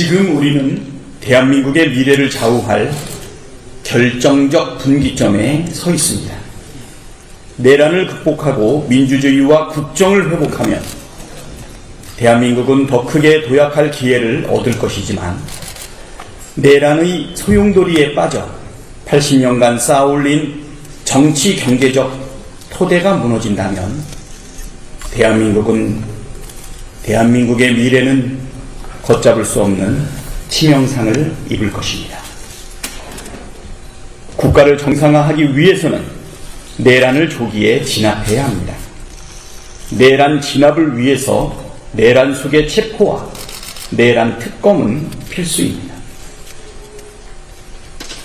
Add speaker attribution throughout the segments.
Speaker 1: 지금 우리는 대한민국의 미래를 좌우할 결정적 분기점에 서 있습니다. 내란을 극복하고 민주주의와 국정을 회복하면 대한민국은 더 크게 도약할 기회를 얻을 것이지만 내란의 소용돌이에 빠져 80년간 쌓아올린 정치 경제적 토대가 무너진다면 대한민국은 대한민국의 미래는 걷잡을 수 없는 치명상을 입을 것입니다. 국가를 정상화하기 위해서는 내란을 조기에 진압해야 합니다. 내란 진압을 위해서 내란 속의 체포와 내란 특검은 필수입니다.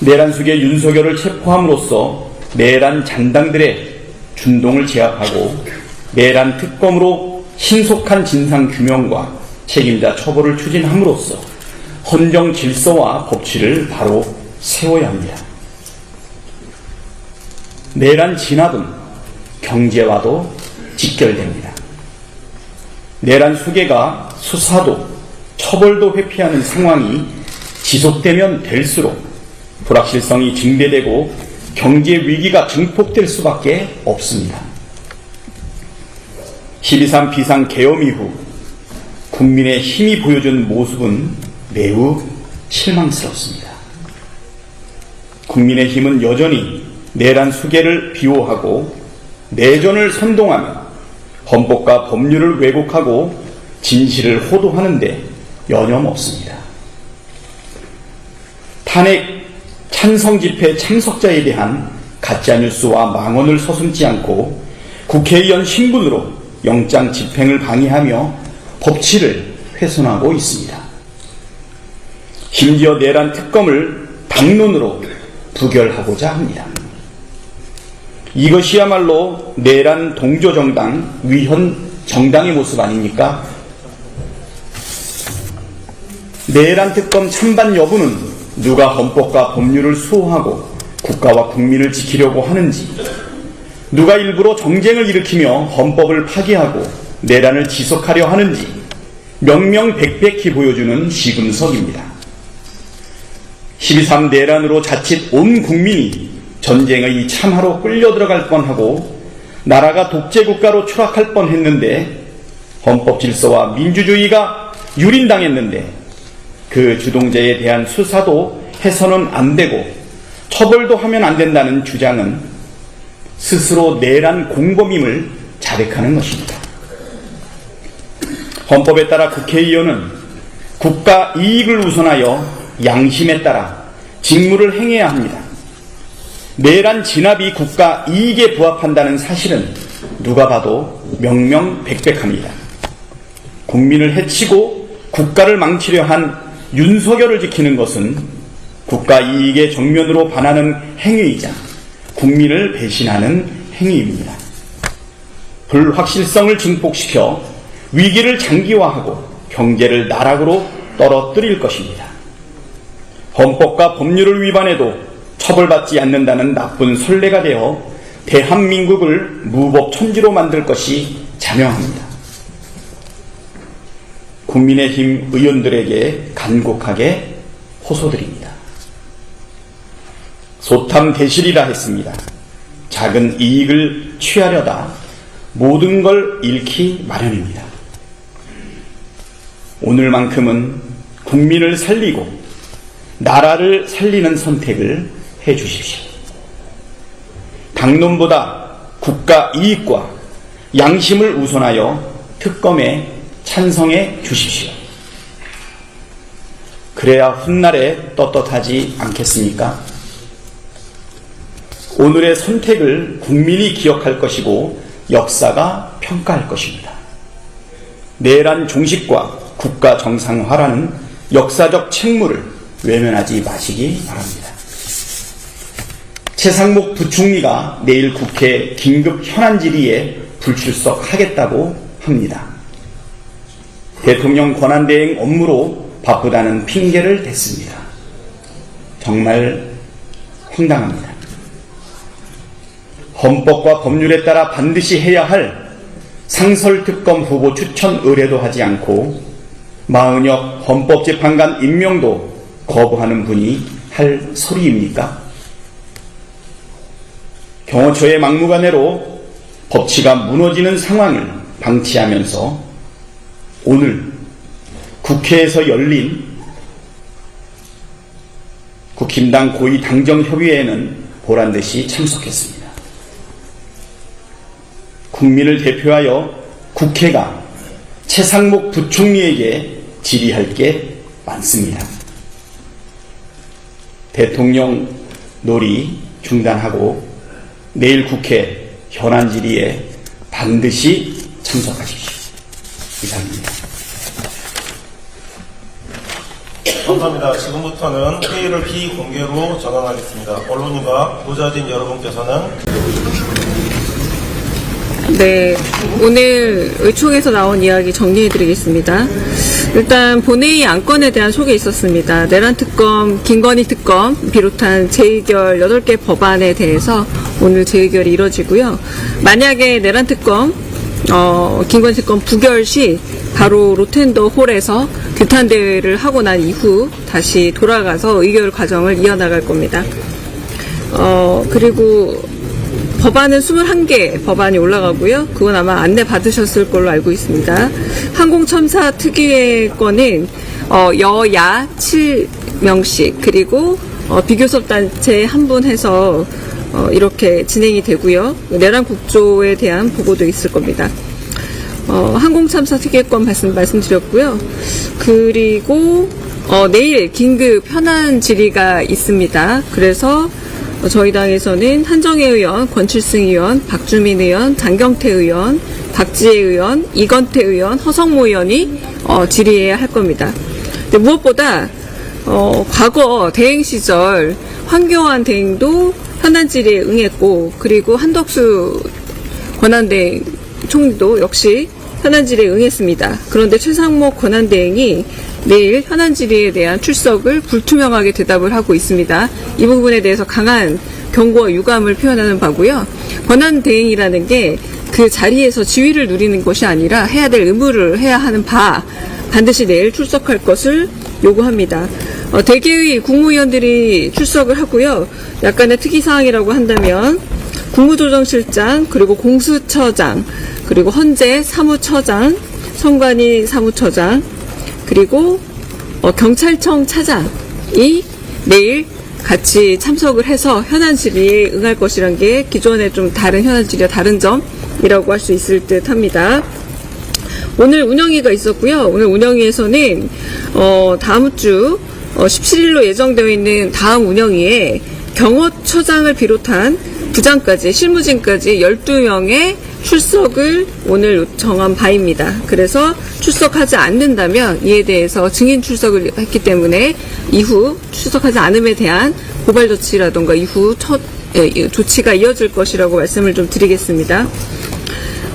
Speaker 1: 내란 속의 윤석열을 체포함으로써 내란 잔당들의 준동을 제압하고 내란 특검으로 신속한 진상 규명과 책임자 처벌을 추진함으로써 헌정 질서와 법치를 바로 세워야 합니다. 내란 진압은 경제와도 직결됩니다. 내란 수계가 수사도 처벌도 회피하는 상황이 지속되면 될수록 불확실성이 증대되고 경제 위기가 증폭될 수밖에 없습니다. 12.3 비상 계엄 이후 국민의 힘이 보여준 모습은 매우 실망스럽습니다. 국민의 힘은 여전히 내란 수계를 비호하고 내전을 선동하며 헌법과 법률을 왜곡하고 진실을 호도하는데 여념없습니다. 탄핵 찬성 집회 참석자에 대한 가짜뉴스와 망언을 서슴지 않고 국회의원 신분으로 영장 집행을 방해하며 법치를 훼손하고 있습니다. 심지어 내란 특검을 당론으로 부결하고자 합니다. 이것이야말로 내란 동조 정당, 위헌 정당의 모습 아닙니까? 내란 특검 찬반 여부는 누가 헌법과 법률을 수호하고 국가와 국민을 지키려고 하는지, 누가 일부러 정쟁을 일으키며 헌법을 파기하고 내란을 지속하려 하는지 명명백백히 보여주는 시금석입니다. 12.3 내란으로 자칫 온 국민이 전쟁의 참화로 끌려 들어갈 뻔하고 나라가 독재국가로 추락할 뻔했는데 헌법 질서와 민주주의가 유린당했는데 그 주동자에 대한 수사도 해서는 안 되고 처벌도 하면 안 된다는 주장은 스스로 내란 공범임을 자백하는 것입니다. 헌법에 따라 국회의원은 국가 이익을 우선하여 양심에 따라 직무를 행해야 합니다. 내란 진압이 국가 이익에 부합한다는 사실은 누가 봐도 명명백백합니다. 국민을 해치고 국가를 망치려 한 윤석열을 지키는 것은 국가 이익에 정면으로 반하는 행위이자 국민을 배신하는 행위입니다. 불확실성을 증폭시켜 위기를 장기화하고 경제를 나락으로 떨어뜨릴 것입니다. 헌법과 법률을 위반해도 처벌받지 않는다는 나쁜 선례가 되어 대한민국을 무법 천지로 만들 것이 자명합니다. 국민의힘 의원들에게 간곡하게 호소드립니다. 소탐 대실이라 했습니다. 작은 이익을 취하려다 모든 걸 잃기 마련입니다. 오늘만큼은 국민을 살리고 나라를 살리는 선택을 해 주십시오. 당론보다 국가 이익과 양심을 우선하여 특검에 찬성해 주십시오. 그래야 훗날에 떳떳하지 않겠습니까? 오늘의 선택을 국민이 기억할 것이고 역사가 평가할 것입니다. 내란 종식과 국가 정상화라는 역사적 책무를 외면하지 마시기 바랍니다. 최상목 부총리가 내일 국회 긴급 현안 질의에 불출석하겠다고 합니다. 대통령 권한대행 업무로 바쁘다는 핑계를 댔습니다. 정말 황당합니다. 헌법과 법률에 따라 반드시 해야 할 상설특검 후보 추천 의뢰도 하지 않고 마은혁 헌법재판관 임명도 거부하는 분이 할 소리입니까? 경호처의 막무가내로 법치가 무너지는 상황을 방치하면서 오늘 국회에서 열린 국힘당 고위 당정협의회에는 보란듯이 참석했습니다. 국민을 대표하여 국회가 최상목 부총리에게 질의할 게 많습니다. 대통령 놀이 중단하고 내일 국회 현안 질의에 반드시 참석하십시오. 이상입니다.
Speaker 2: 감사합니다. 지금부터는 회의를 비공개로 전환하겠습니다. 언론인과 보좌진 여러분께서는
Speaker 3: 네, 오늘 의총에서 나온 이야기 정리해드리겠습니다. 일단 본회의 안건에 대한 소개 있었습니다. 내란 특검, 김건희 특검 비롯한 재의결 8개 법안에 대해서 오늘 재의결이 이뤄지고요. 만약에 내란 특검, 어, 김건희 특검 부결 시 바로 로텐더 홀에서 규탄 대회를 하고 난 이후 다시 돌아가서 의결 과정을 이어나갈 겁니다. 어, 그리고 법안은 21개 법안이 올라가고요. 그건 아마 안내 받으셨을 걸로 알고 있습니다. 항공첨사 특위의 건은 어, 여야 7명씩 그리고 어, 비교섭 단체 한 분 해서 어, 이렇게 진행이 되고요. 내란 국조에 대한 보고도 있을 겁니다. 어, 항공참사 특례권 말씀, 말씀드렸고요. 그리고 어, 내일 긴급 현안 질의가 있습니다. 그래서 어, 저희 당에서는 한정혜 의원, 권칠승 의원, 박주민 의원, 장경태 의원, 박지혜 의원, 이건태 의원, 허성모 의원이 어, 질의해야 할 겁니다. 근데 무엇보다 어, 과거 대행 시절 황교안 대행도 현안 질의에 응했고 그리고 한덕수 권한대행 총리도 역시 현안 질의에 응했습니다. 그런데 최상목 권한대행이 내일 현안 질의에 대한 출석을 불투명하게 대답을 하고 있습니다. 이 부분에 대해서 강한 경고와 유감을 표현하는 바고요. 권한 대행이라는 게 그 자리에서 지위를 누리는 것이 아니라 해야 될 의무를 해야 하는 바 반드시 내일 출석할 것을 요구합니다. 어, 대개의 국무위원들이 출석을 하고요. 약간의 특이사항이라고 한다면 국무조정실장 그리고 공수처장 그리고 헌재 사무처장 선관위 사무처장 그리고 어, 경찰청 차장이 내일 같이 참석을 해서 현안 질의에 응할 것이란 게 기존에 좀 다른 현안 질의와 다른 점이라고 할 수 있을 듯 합니다. 오늘 운영위가 있었고요. 오늘 운영위에서는 어, 다음 주 어, 17일로 예정되어 있는 다음 운영위에 경호처장을 비롯한 부장까지 실무진까지 12명의 출석을 오늘 정한 바입니다. 그래서 출석하지 않는다면 이에 대해서 증인 출석을 했기 때문에 이후 출석하지 않음에 대한 고발 조치라던가 이후 첫 예, 조치가 이어질 것이라고 말씀을 좀 드리겠습니다.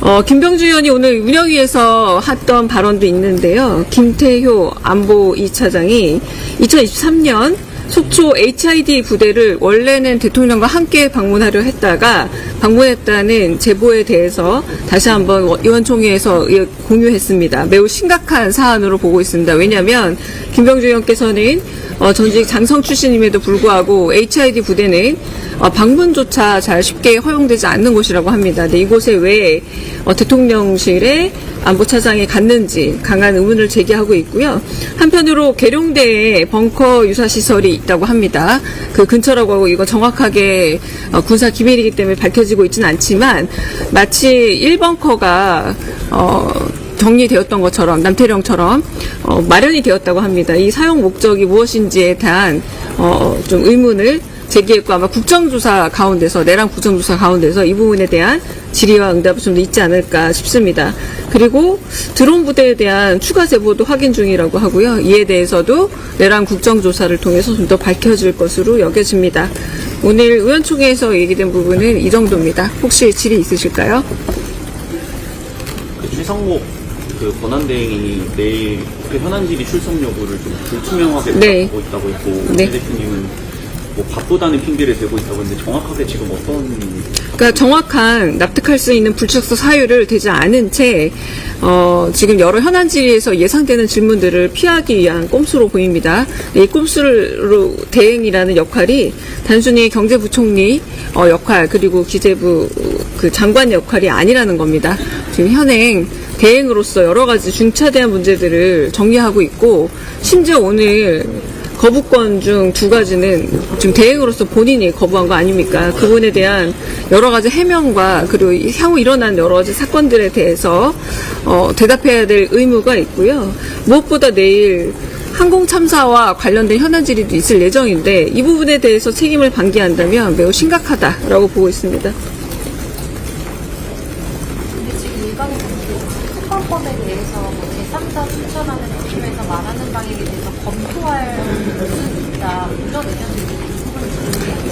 Speaker 3: 어, 김병주 의원이 오늘 운영위에서 했던 발언도 있는데요. 김태효 안보 2차장이 2023년 속초 HID 부대를 원래는 대통령과 함께 방문하려 했다가 방문했다는 제보에 대해서 다시 한번 의원총회에서 공유했습니다. 매우 심각한 사안으로 보고 있습니다. 왜냐하면 김병주 의원께서는 어, 전직 장성 출신임에도 불구하고 HID 부대는 어, 방문조차 잘 쉽게 허용되지 않는 곳이라고 합니다. 근데 이곳에 왜 어, 대통령실에 안보차장이 갔는지 강한 의문을 제기하고 있고요. 한편으로 계룡대에 벙커 유사 시설이 있다고 합니다. 그 근처라고 하고 이거 정확하게 어, 군사 기밀이기 때문에 밝혀지 고 있지는 않지만 마치 1벙커가 어, 정리되었던 것처럼 남태령처럼 어, 마련이 되었다고 합니다. 이 사용 목적이 무엇인지에 대한 어, 좀 의문을 제기했고 아마 국정조사 가운데서 내란 국정조사 가운데서 이 부분에 대한 질의와 응답이 좀 있지 않을까 싶습니다. 그리고 드론 부대에 대한 추가 제보도 확인 중이라고 하고요. 이에 대해서도 내란 국정조사를 통해서 좀 더 밝혀질 것으로 여겨집니다. 오늘 의원총회에서 얘기된 부분은 이 정도입니다. 혹시 질의 있으실까요?
Speaker 4: 그 최상목 그 권한대행이 내일 국회 현안질의 출석 여부를 좀 불투명하게
Speaker 3: 네.
Speaker 4: 하고 있다고 했고
Speaker 3: 네.
Speaker 4: 네. 대표님은 뭐 바쁘다는 핑계를 대고 있다고 했는데 정확하게 지금 어떤
Speaker 3: 그러니까 정확한 납득할 수 있는 불출석 사유를 대지 않은 채 어, 지금 여러 현안 질의에서 예상되는 질문들을 피하기 위한 꼼수로 보입니다. 이 꼼수로 대행이라는 역할이 단순히 경제부총리 어, 역할 그리고 기재부 그 장관 역할이 아니라는 겁니다. 지금 현행 대행으로서 여러 가지 중차대한 문제들을 정리하고 있고 심지어 오늘 거부권 중 두 가지는 지금 대행으로서 본인이 거부한 거 아닙니까? 그분에 대한 여러 가지 해명과 그리고 이 향후 일어난 여러 가지 사건들에 대해서 어, 대답해야 될 의무가 있고요. 무엇보다 내일 항공 참사와 관련된 현안 질의도 있을 예정인데 이 부분에 대해서 책임을 방기한다면 매우 심각하다라고 보고 있습니다.
Speaker 5: 특검법에 대해서 뭐 제3자 추천하는 느낌에서 말하는 방향에 대해서 검토할 수 있다. 이런 의견들이 있는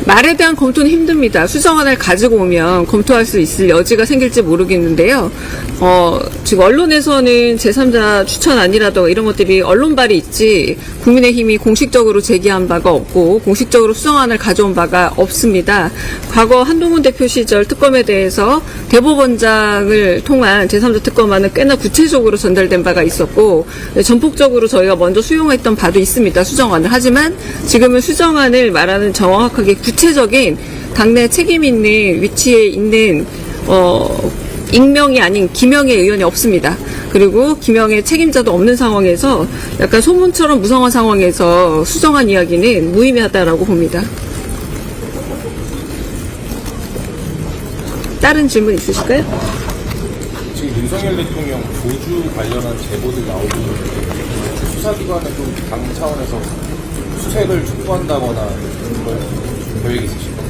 Speaker 3: 말에 대한 검토는 힘듭니다. 수정안을 가지고 오면 검토할 수 있을 여지가 생길지 모르겠는데요. 어, 지금 언론에서는 제3자 추천 아니라도 이런 것들이 언론발이 있지 국민의힘이 공식적으로 제기한 바가 없고 공식적으로 수정안을 가져온 바가 없습니다. 과거 한동훈 대표 시절 특검에 대해서 대법원장을 통한 제3자 특검안은 꽤나 구체적으로 전달된 바가 있었고 전폭적으로 저희가 먼저 수용했던 바도 있습니다. 수정안을. 하지만 지금은 수정안을 말하는 정확하게 구체적인 당내 책임 있는 위치에 있는 어, 익명이 아닌 기명의 의원이 없습니다. 그리고 기명의 책임자도 없는 상황에서 약간 소문처럼 무성한 상황에서 수정한 이야기는 무의미하다라고 봅니다. 다른 질문 있으실까요?
Speaker 6: 지금 윤석열 대통령 도주 관련한 제보들 나오고 있는데 수사기관에 좀당 차원에서 수색을 촉구한다거나 그런 계획 있으신가요?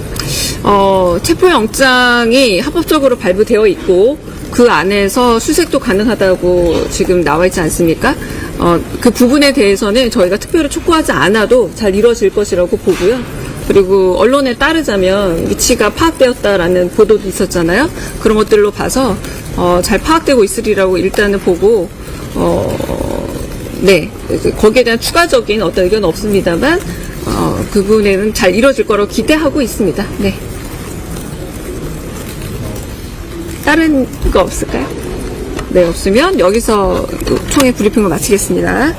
Speaker 3: 어, 체포영장이 합법적으로 발부되어 있고 그 안에서 수색도 가능하다고 지금 나와 있지 않습니까? 어, 그 부분에 대해서는 저희가 특별히 촉구하지 않아도 잘 이루어질 것이라고 보고요. 그리고 언론에 따르자면 위치가 파악되었다라는 보도도 있었잖아요. 그런 것들로 봐서 어, 잘 파악되고 있으리라고 일단은 보고 어, 네 거기에 대한 추가적인 어떤 의견은 없습니다만 어, 그 부분에는 잘 이루어질 거라고 기대하고 있습니다. 네. 다른 거 없을까요? 네, 없으면 여기서 총회 브리핑을 마치겠습니다.